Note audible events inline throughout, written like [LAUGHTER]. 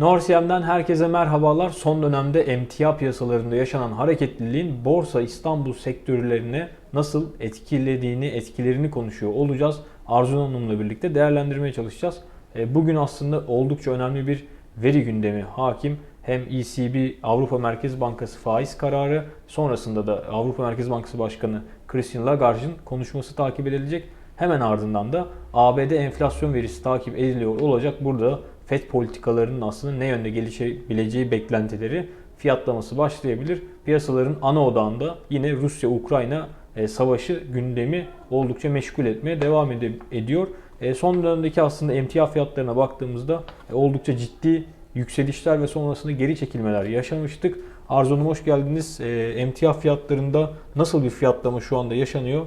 Norsiyem'den herkese merhabalar. Son dönemde emtia piyasalarında yaşanan hareketliliğin Borsa İstanbul sektörlerine nasıl etkilediğini, etkilerini konuşuyor olacağız. Arzu Hanım'la birlikte değerlendirmeye çalışacağız. E, Bugün aslında oldukça önemli bir veri gündemi hakim. Hem ECB Avrupa Merkez Bankası faiz kararı sonrasında da Avrupa Merkez Bankası Başkanı Christine Lagarde'ın konuşması takip edilecek. Hemen ardından da ABD enflasyon verisi takip ediliyor olacak. Burada FED politikalarının aslında ne yönde gelişebileceği beklentileri fiyatlaması başlayabilir. Piyasaların ana odağında yine Rusya-Ukrayna e, savaşı gündemi oldukça meşgul etmeye devam ediyor. E, Son dönemdeki aslında emtia fiyatlarına baktığımızda e, oldukça ciddi yükselişler ve sonrasında geri çekilmeler yaşamıştık. Arzu Hanım hoş geldiniz. Emtia fiyatlarında nasıl bir fiyatlama şu anda yaşanıyor?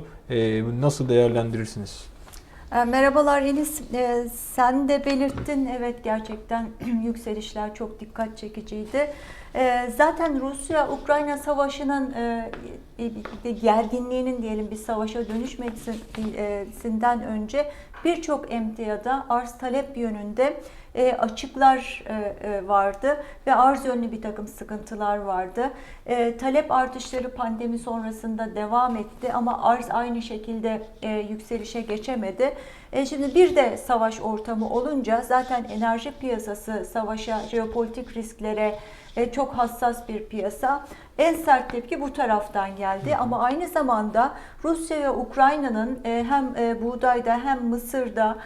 Nasıl değerlendirirsiniz? E, Merhabalar Enis. E, Sen de belirttin. Evet gerçekten [CLEARS THROAT] yükselişler çok dikkat çekiciydi. E, Zaten Rusya-Ukrayna savaşının e, e, gerginliğinin diyelim bir savaşa dönüşmesinden önce birçok emtiyada arz talep yönünde e, açıklar e, e, vardı ve arz yönlü bir takım sıkıntılar vardı. E, talep artışları pandemi sonrasında devam etti ama arz aynı şekilde e, yükselişe geçemedi. E, şimdi bir de savaş ortamı olunca zaten enerji piyasası savaşa, jeopolitik risklere e, çok hassas bir piyasa. En sert tepki bu taraftan geldi ama aynı zamanda Rusya ve Ukrayna'nın e, hem e, buğdayda hem Mısır'da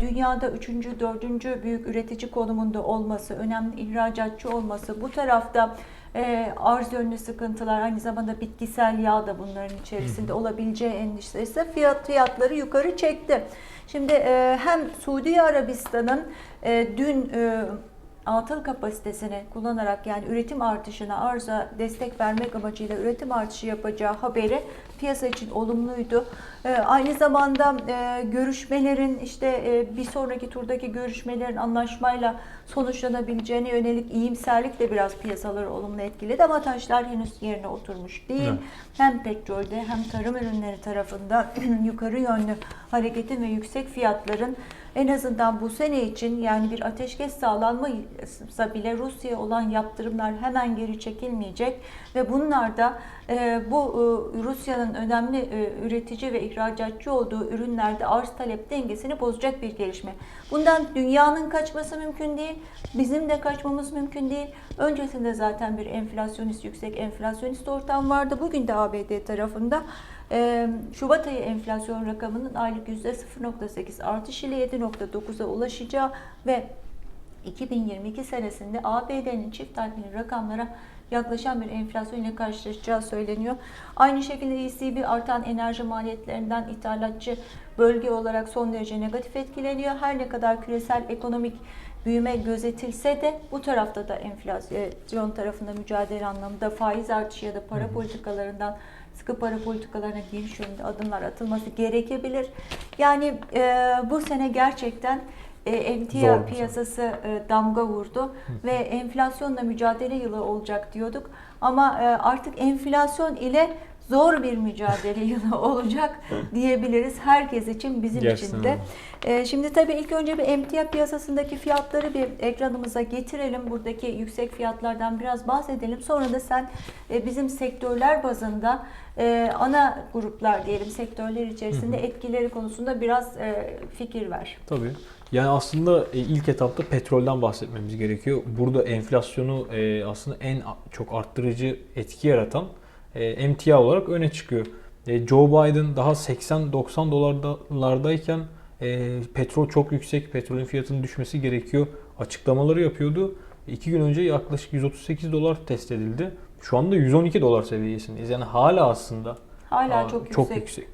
dünyada 3. 4. büyük üretici konumunda olması, önemli ihracatçı olması, bu tarafta e, arz yönlü sıkıntılar, aynı zamanda bitkisel yağ da bunların içerisinde olabileceği endişesi fiyat fiyatları yukarı çekti. Şimdi e, hem Suudi Arabistan'ın e, dün atıl kapasitesini kullanarak yani üretim artışına arza destek vermek amacıyla üretim artışı yapacağı haberi piyasa için olumluydu. Ee, aynı zamanda e, görüşmelerin işte e, bir sonraki turdaki görüşmelerin anlaşmayla sonuçlanabileceğine yönelik iyimserlik de biraz piyasaları olumlu etkiledi ama taşlar henüz yerine oturmuş değil. Evet. Hem petrolde hem tarım ürünleri tarafında [CLEARS THROAT] yukarı yönlü hareketin ve yüksek fiyatların en azından bu sene için yani bir ateşkes sağlanmasa bile Rusya'ya olan yaptırımlar hemen geri çekilmeyecek ve bunlar da e, bu e, Rusya'nın önemli e, üretici ve ihracatçı olduğu ürünlerde arz talep dengesini bozacak bir gelişme. Bundan dünyanın kaçması mümkün değil, bizim de kaçmamız mümkün değil. Öncesinde zaten bir enflasyonist, yüksek enflasyonist ortam vardı. Bugün de ABD tarafında e, Şubat ayı enflasyon rakamının aylık %0.8 artış ile 7.9'a ulaşacağı ve 2022 senesinde ABD'nin çift tahmini rakamlara yaklaşan bir enflasyon ile karşılaşacağı söyleniyor. Aynı şekilde ECB artan enerji maliyetlerinden ithalatçı bölge olarak son derece negatif etkileniyor. Her ne kadar küresel ekonomik büyüme gözetilse de bu tarafta da enflasyon tarafında mücadele anlamında faiz artışı ya da para politikalarından sıkı para politikalarına giriş yönünde adımlar atılması gerekebilir. Yani e, bu sene gerçekten e, emtia Zor piyasası e, damga vurdu ve enflasyonla mücadele yılı olacak diyorduk. Ama e, artık enflasyon ile zor bir mücadele [LAUGHS] yılı olacak diyebiliriz herkes için bizim Gerçekten için de. öyle. E, şimdi tabii ilk önce bir emtia piyasasındaki fiyatları bir ekranımıza getirelim. Buradaki yüksek fiyatlardan biraz bahsedelim. Sonra da sen e, bizim sektörler bazında e, ana gruplar diyelim sektörler içerisinde etkileri konusunda biraz e, fikir ver. Tabii. Yani aslında e, ilk etapta petrolden bahsetmemiz gerekiyor. Burada enflasyonu e, aslında en çok arttırıcı etki yaratan emtia olarak öne çıkıyor. E, Joe Biden daha 80-90 dolarlardayken e, petrol çok yüksek, petrolün fiyatının düşmesi gerekiyor açıklamaları yapıyordu. İki gün önce yaklaşık 138 dolar test edildi. Şu anda 112 dolar seviyesindeyiz. Yani hala aslında Hala aa, çok çok yüksek. yüksek.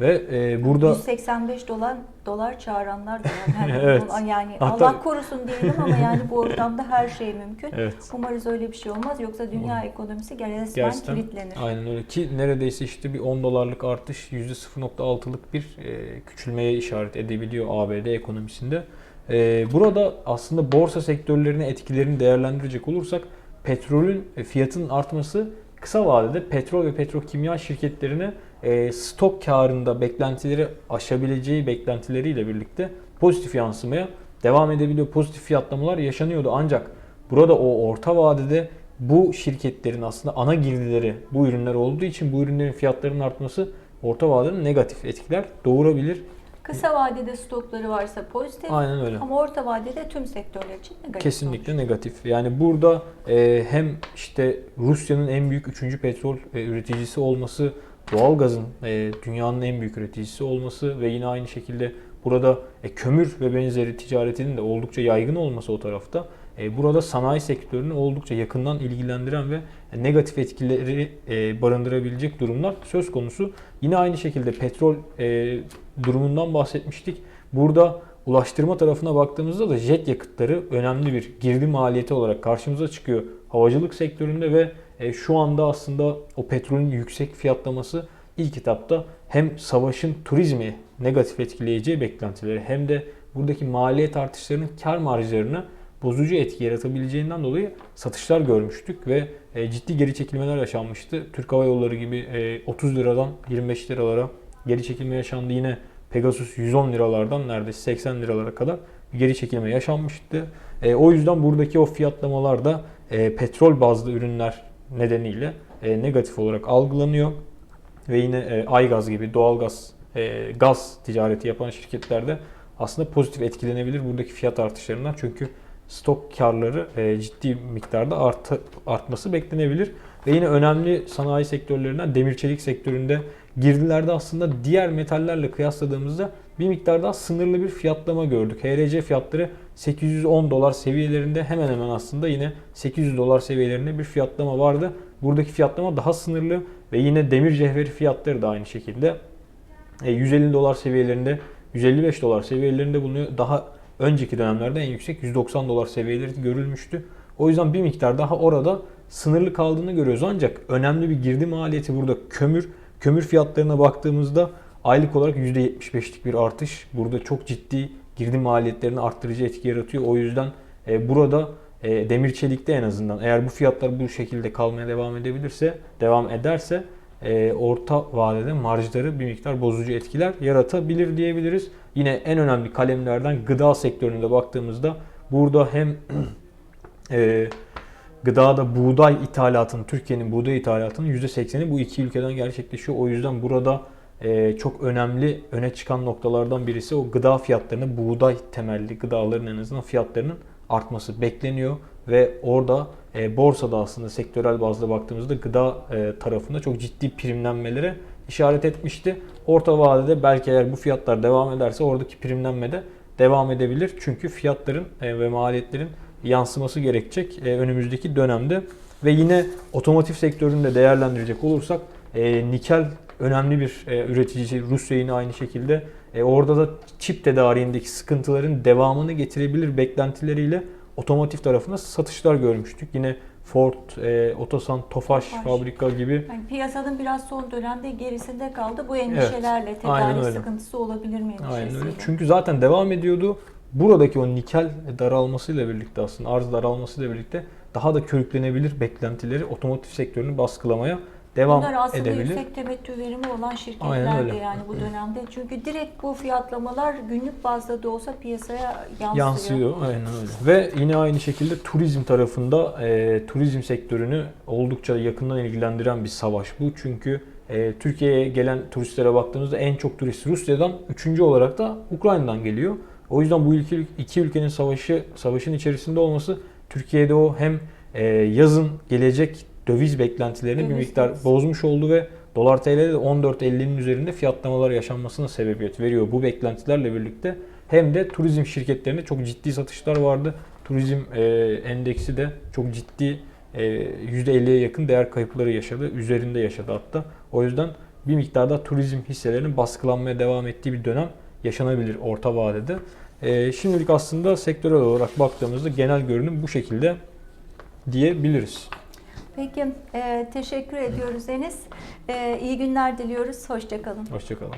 Ve e, burada 185 dolar dolar çağıranlar da var. [LAUGHS] Yani, Evet. yani Hatta- Allah korusun diyelim ama yani bu ortamda her şey mümkün. evet. Umarız öyle bir şey olmaz yoksa dünya ekonomisi resmen Gerçekten kilitlenir. Aynen öyle ki neredeyse işte bir 10 dolarlık artış %0.6'lık bir e, küçülmeye işaret edebiliyor ABD ekonomisinde. E, burada aslında borsa sektörlerine etkilerini değerlendirecek olursak petrolün e, fiyatının artması kısa vadede petrol ve petrokimya şirketlerine e, stok karında beklentileri aşabileceği beklentileriyle birlikte pozitif yansımaya devam edebiliyor. Pozitif fiyatlamalar yaşanıyordu. Ancak burada o orta vadede bu şirketlerin aslında ana girdileri bu ürünler olduğu için bu ürünlerin fiyatlarının artması orta vadede negatif etkiler doğurabilir. Kısa vadede stokları varsa pozitif Aynen öyle. ama orta vadede tüm sektörler için negatif. Kesinlikle sonuç. negatif. Yani burada e, hem işte Rusya'nın en büyük 3. petrol e, üreticisi olması, doğalgazın e, dünyanın en büyük üreticisi olması ve yine aynı şekilde burada e, kömür ve benzeri ticaretinin de oldukça yaygın olması o tarafta. E, burada sanayi sektörünü oldukça yakından ilgilendiren ve negatif etkileri e, barındırabilecek durumlar söz konusu. Yine aynı şekilde petrol e, durumundan bahsetmiştik. Burada ulaştırma tarafına baktığımızda da jet yakıtları önemli bir girdi maliyeti olarak karşımıza çıkıyor havacılık sektöründe ve e, şu anda aslında o petrolün yüksek fiyatlaması ilk etapta hem savaşın turizmi negatif etkileyeceği beklentileri hem de buradaki maliyet artışlarının kar marjlarına bozucu etki yaratabileceğinden dolayı satışlar görmüştük ve e, ciddi geri çekilmeler yaşanmıştı. Türk Hava Yolları gibi e, 30 liradan 25 liralara geri çekilme yaşandı. Yine Pegasus 110 liralardan neredeyse 80 liralara kadar bir geri çekilme yaşanmıştı. E, o yüzden buradaki o fiyatlamalar da e, petrol bazlı ürünler nedeniyle e, negatif olarak algılanıyor. Ve yine e, Aygaz gibi doğalgaz, e, gaz ticareti yapan şirketlerde aslında pozitif etkilenebilir buradaki fiyat artışlarından. Çünkü stok karları e, ciddi miktarda artı, artması beklenebilir. Ve yine önemli sanayi sektörlerinden demir çelik sektöründe girdilerde aslında diğer metallerle kıyasladığımızda bir miktar daha sınırlı bir fiyatlama gördük. HRC fiyatları 810 dolar seviyelerinde hemen hemen aslında yine 800 dolar seviyelerinde bir fiyatlama vardı. Buradaki fiyatlama daha sınırlı ve yine demir cevheri fiyatları da aynı şekilde e, 150 dolar seviyelerinde 155 dolar seviyelerinde bulunuyor. Daha önceki dönemlerde en yüksek 190 dolar seviyeleri görülmüştü. O yüzden bir miktar daha orada sınırlı kaldığını görüyoruz. Ancak önemli bir girdi maliyeti burada kömür. Kömür fiyatlarına baktığımızda aylık olarak %75'lik bir artış. Burada çok ciddi girdi maliyetlerini arttırıcı etki yaratıyor. O yüzden e, burada e, demir çelikte en azından eğer bu fiyatlar bu şekilde kalmaya devam edebilirse, devam ederse e, orta vadede marjları bir miktar bozucu etkiler yaratabilir diyebiliriz. Yine en önemli kalemlerden gıda sektöründe baktığımızda burada hem [CLEARS THROAT] e, gıdada buğday ithalatının, Türkiye'nin buğday ithalatının %80'i bu iki ülkeden gerçekleşiyor. O yüzden burada çok önemli öne çıkan noktalardan birisi o gıda fiyatlarını, buğday temelli gıdaların en azından fiyatlarının artması bekleniyor ve orada e, borsada aslında sektörel bazda baktığımızda gıda e, tarafında çok ciddi primlenmelere işaret etmişti. Orta vadede belki eğer bu fiyatlar devam ederse oradaki primlenme de devam edebilir. Çünkü fiyatların e, ve maliyetlerin yansıması gerekecek e, önümüzdeki dönemde. Ve yine otomotiv sektöründe değerlendirecek olursak e, nikel önemli bir e, üreticisi. Rusya yine aynı şekilde. E, orada da çip tedariğindeki sıkıntıların devamını getirebilir beklentileriyle otomotiv tarafında satışlar görmüştük. Yine Ford, e, Otosan, Tofaş, Tofaş. fabrika gibi Yani piyasanın biraz son dönemde gerisinde kaldı. Bu endişelerle aynen tedarik sıkıntısı olabilir mi? Aynen öyle. Çünkü zaten devam ediyordu. Buradaki o nikel daralmasıyla birlikte aslında arz daralmasıyla birlikte daha da körüklenebilir beklentileri otomotiv sektörünü baskılamaya devam Bunlar aslında edebilir. yüksek temettü verimi olan Aynen şirketler öyle. de yani bu dönemde. Çünkü direkt bu fiyatlamalar günlük bazda da olsa piyasaya yansıyor. Yansıyor. Aynen öyle. Ve yine aynı şekilde turizm tarafında e, turizm sektörünü oldukça yakından ilgilendiren bir savaş bu. Çünkü e, Türkiye'ye gelen turistlere baktığımızda en çok turist Rusya'dan, üçüncü olarak da Ukrayna'dan geliyor. O yüzden bu iki, iki ülkenin savaşı savaşın içerisinde olması Türkiye'de o hem e, yazın gelecek döviz beklentilerini bir Döviz miktar döviz. bozmuş oldu ve dolar TL'de de 14.50'nin üzerinde fiyatlamalar yaşanmasına sebebiyet veriyor bu beklentilerle birlikte. Hem de turizm şirketlerinde çok ciddi satışlar vardı. Turizm e, endeksi de çok ciddi e, %50'ye yakın değer kayıpları yaşadı. Üzerinde yaşadı hatta. O yüzden bir miktarda turizm hisselerinin baskılanmaya devam ettiği bir dönem yaşanabilir orta vadede. E, şimdilik aslında sektörel olarak baktığımızda genel görünüm bu şekilde diyebiliriz. Peki e, teşekkür ediyoruz Enis. E, iyi günler diliyoruz. Hoşçakalın. Hoşçakalın.